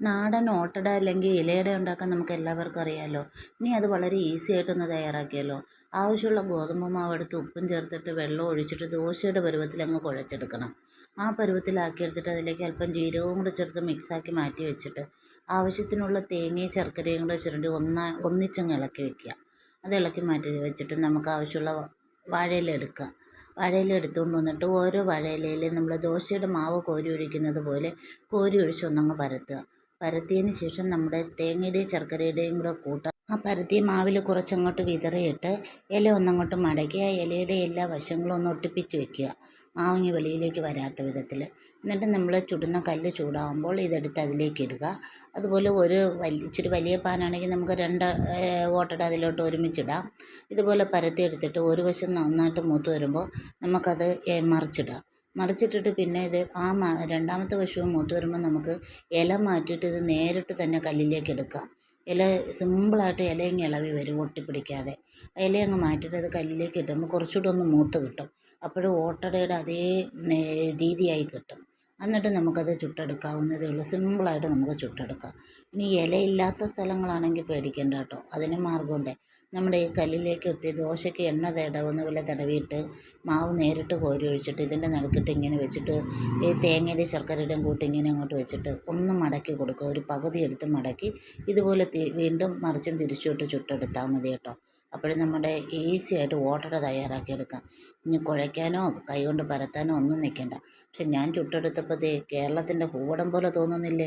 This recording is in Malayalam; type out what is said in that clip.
നാടൻ ഓട്ടട അല്ലെങ്കിൽ ഇലയട ഉണ്ടാക്കാൻ നമുക്ക് എല്ലാവർക്കും അറിയാമല്ലോ ഇനി അത് വളരെ ഈസി ആയിട്ടൊന്ന് തയ്യാറാക്കിയല്ലോ ആവശ്യമുള്ള ഗോതമ്പ് മാവ് എടുത്ത് ഉപ്പും ചേർത്തിട്ട് വെള്ളം ഒഴിച്ചിട്ട് ദോശയുടെ പരുവത്തിൽ അങ്ങ് കുഴച്ചെടുക്കണം. ആ പരുവത്തിലാക്കി എടുത്തിട്ട് അതിലേക്ക് അല്പം ജീരകവും കൂടെ ചേർത്ത് മിക്സാക്കി മാറ്റി വെച്ചിട്ട് ആവശ്യത്തിനുള്ള തേങ്ങയും ശർക്കരയും കൂടെ ചുരണ്ടി ഒന്നാ ഒന്നിച്ചങ്ങ് ഇളക്കി വെക്കുക. അത് ഇളക്കി മാറ്റി വെച്ചിട്ട് നമുക്ക് ആവശ്യമുള്ള വാഴയില എടുക്കുക വാഴയില എടുത്തുകൊണ്ട് വന്നിട്ട് ഓരോ വാഴയിലയിൽ നമ്മൾ ദോശയുടെ മാവ് കോരി ഒഴിക്കുന്നത് പോലെ കോരി ഒഴിച്ച് ഒന്നങ്ങ് പരത്തുക. പരത്തിയതിന് ശേഷം നമ്മുടെ തേങ്ങയുടെയും ശർക്കരയുടെയും കൂടെ കൂട്ടുക ആ പരത്തിയ മാവിൽ കുറച്ചങ്ങോട്ട് വിതറിയിട്ട് ഇല ഒന്നങ്ങോട്ട് മടക്കി ആ ഇലയുടെ എല്ലാ വശങ്ങളും ഒന്ന് ഒട്ടിപ്പിച്ച് വെക്കുക. മാവിങ്ങി വെളിയിലേക്ക് വരാത്ത വിധത്തിൽ എന്നിട്ട് നമ്മൾ ചുടുന്ന കല്ല് ചൂടാകുമ്പോൾ ഇതെടുത്ത് അതിലേക്ക് ഇടുക. അതുപോലെ ഒരു വലിയ ഇച്ചിരി വലിയ പാനാണെങ്കിൽ നമുക്ക് രണ്ട് ഓട്ടട അതിലോട്ട് ഒരുമിച്ചിടാം. ഇതുപോലെ പരത്തി എടുത്തിട്ട് ഒരു വശം നന്നായിട്ട് മൂത്ത് വരുമ്പോൾ നമുക്കത് മറിച്ചിടാം. മറിച്ചിട്ടിട്ട് പിന്നെ ഇത് ആ രണ്ടാമത്തെ പശുവും മൂത്ത് വരുമ്പോൾ നമുക്ക് ഇല മാറ്റിയിട്ട് ഇത് നേരിട്ട് തന്നെ കല്ലിലേക്ക് എടുക്കാം. ഇല സിമ്പിളായിട്ട് ഇല ഇങ്ങ് ഇളകി വരും ഒട്ടിപ്പിടിക്കാതെ. ഇലയങ്ങ് മാറ്റിയിട്ട് അത് കല്ലിലേക്ക് ഇടുമ്പോൾ കുറച്ചുകൂടെ ഒന്ന് മൂത്ത് കിട്ടും. അപ്പോഴും ഓട്ടടയുടെ അതേ രീതിയായി കിട്ടും. എന്നിട്ട് നമുക്കത് ചുട്ടെടുക്കാവുന്നതേ ഉള്ളൂ. സിമ്പിളായിട്ട് നമുക്ക് ചുട്ടെടുക്കാം. ഇനി ഇലയില്ലാത്ത സ്ഥലങ്ങളാണെങ്കിൽ പേടിക്കേണ്ട കേട്ടോ. അതിന് മാർഗമുണ്ട്. നമ്മുടെ ഈ കല്ലിലേക്ക് ഇട്ട് ദോശയ്ക്ക് എണ്ണ തടവുന്ന പോലെ തടവിയിട്ട് മാവ് നേരിട്ട് കോരി ഒഴിച്ചിട്ട് ഇതിന്റെ നടുക്കിട്ട് ഇങ്ങനെ വെച്ചിട്ട് ഈ തേങ്ങയുടെ ശർക്കരയുടെയും കൂട്ടി ഇങ്ങനെ അങ്ങോട്ട് വെച്ചിട്ട് ഒന്ന് മടക്കി കൊടുക്കുക. ഒരു പകുതി എടുത്ത് മടക്കി ഇതുപോലെ വീണ്ടും മറിച്ചും തിരിച്ചുവിട്ട് ചുട്ടെടുത്താൽ മതി കേട്ടോ. അപ്പോഴും നമ്മുടെ ഈസി ആയിട്ട് ഓട്ടട തയ്യാറാക്കിയെടുക്കാം. ഇനി കുഴയ്ക്കാനോ കൈ കൊണ്ട് പരത്താനോ ഒന്നും നിൽക്കേണ്ട. പക്ഷെ ഞാൻ ചുട്ടെടുത്തപ്പോൾ ദേ കേരളത്തിന്റെ ഭൂപടം പോലെ തോന്നുന്നില്ലേ?